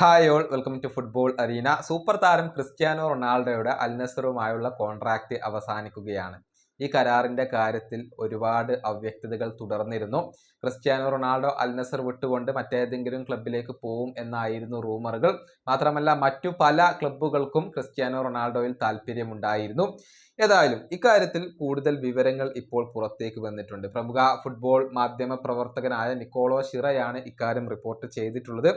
Hi all welcome to football arena super താരം Cristiano റൊണാൾഡോയുടെ അൽനസറുമായുള്ള കോൺട്രാക്റ്റ് അവസാനിക്കുകയാണ്. ഈ കരാറിന്റെ കാര്യത്തിൽ ഒരുപാട് അവ്യക്തതകൾ തുടർന്നിരുന്നു. ക്രിസ്ത്യാനോ റൊണാൾഡോ അൽനസർ വിട്ടുകൊണ്ട് മറ്റേതെങ്കിലും ക്ലബിലേക്ക് പോവും എന്നായിരുന്നു റൂമറുകൾ. മാത്രമല്ല മറ്റു പല ക്ലബ്ബുകൾക്കും ക്രിസ്ത്യാനോ റൊണാൾഡോയിൽ താല്പര്യമുണ്ടായിരുന്നു ഏതായാലും ഇക്കാര്യത്തിൽ കൂടുതൽ വിവരങ്ങൾ ഇപ്പോൾ പുറത്തേക്ക് വന്നിട്ടുണ്ട്. പ്രമുഖ ഫുട്ബോൾ മാധ്യമ പ്രവർത്തകനായ നിക്കോളോ ഷിറയാണ് ഇക്കാര്യം റിപ്പോർട്ട് ചെയ്തിട്ടുള്ളത്.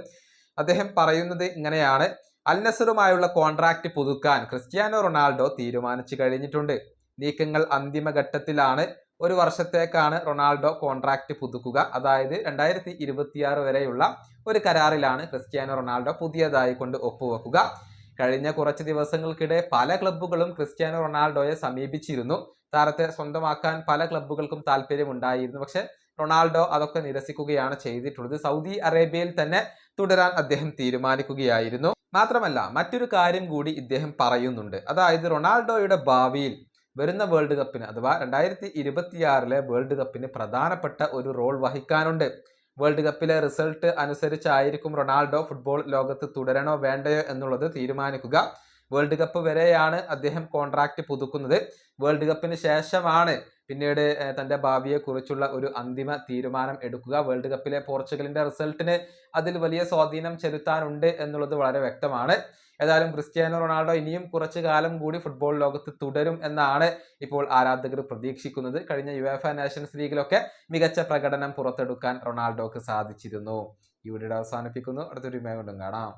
അദ്ദേഹം പറയുന്നത് ഇങ്ങനെയാണ്. അൽ നസറുമായുള്ള കോൺട്രാക്ട് പുതുക്കാൻ ക്രിസ്ത്യാനോ റൊണാൾഡോ തീരുമാനിച്ചു കഴിഞ്ഞിട്ടുണ്ട്. നീക്കങ്ങൾ അന്തിമഘട്ടത്തിലാണ്. ഒരു വർഷത്തേക്കാണ് റൊണാൾഡോ കോൺട്രാക്റ്റ് പുതുക്കുക. അതായത് രണ്ടായിരത്തി ഇരുപത്തിയാറ് വരെയുള്ള ഒരു കരാറിലാണ് ക്രിസ്ത്യാനോ റൊണാൾഡോ പുതിയതായി കൊണ്ട് ഒപ്പുവെക്കുക. കഴിഞ്ഞ കുറച്ച് ദിവസങ്ങൾക്കിടെ പല ക്ലബ്ബുകളും ക്രിസ്ത്യാനോ റൊണാൾഡോയെ സമീപിച്ചിരുന്നു. താരത്തെ സ്വന്തമാക്കാൻ പല ക്ലബ്ബുകൾക്കും താല്പര്യമുണ്ടായിരുന്നു. പക്ഷെ റൊണാൾഡോ അതൊക്കെ നിരസിക്കുകയാണ് ചെയ്തിട്ടുള്ളത്. സൗദി അറേബ്യയിൽ തന്നെ തുടരാൻ അദ്ദേഹം തീരുമാനിക്കുകയായിരുന്നു. മാത്രമല്ല മറ്റൊരു കാര്യം കൂടി ഇദ്ദേഹം പറയുന്നുണ്ട്. അതായത് റൊണാൾഡോയുടെ ഭാവിയിൽ വരുന്ന വേൾഡ് കപ്പിന് അഥവാ രണ്ടായിരത്തി ഇരുപത്തിയാറിലെ വേൾഡ് കപ്പിന് പ്രധാനപ്പെട്ട ഒരു റോൾ വഹിക്കാനുണ്ട്. വേൾഡ് കപ്പിലെ റിസൾട്ട് അനുസരിച്ചായിരിക്കും റൊണാൾഡോ ഫുട്ബോൾ ലോകത്ത് തുടരണോ വേണ്ടയോ എന്നുള്ളത് തീരുമാനിക്കുക. വേൾഡ് കപ്പ് വരെയാണ് അദ്ദേഹം കോൺട്രാക്ട് പുതുക്കുന്നത്. വേൾഡ് കപ്പിന് ശേഷമാണ് പിന്നീട് തന്റെ ഭാവിയെക്കുറിച്ചുള്ള ഒരു അന്തിമ തീരുമാനം എടുക്കുക. വേൾഡ് കപ്പിലെ പോർച്ചുഗലിന്റെ റിസൾട്ടിന് അതിൽ വലിയ സ്വാധീനം ചെലുത്താനുണ്ട് എന്നുള്ളത് വളരെ വ്യക്തമാണ്. ഏതായാലും ക്രിസ്ത്യാനോ റൊണാൾഡോ ഇനിയും കുറച്ചു കാലം കൂടി ഫുട്ബോൾ ലോകത്ത് തുടരും എന്നാണ് ഇപ്പോൾ ആരാധകർ പ്രതീക്ഷിക്കുന്നത്. കഴിഞ്ഞ യുഎഫ നാഷൻസ് ലീഗിലൊക്കെ മികച്ച പ്രകടനം പുറത്തെടുക്കാൻ റൊണാൾഡോക്ക് സാധിച്ചിരുന്നു. ഈ വീഡിയോ അവസാനിപ്പിക്കുന്നു. അടുത്തൊരു മേഖലും കാണാം.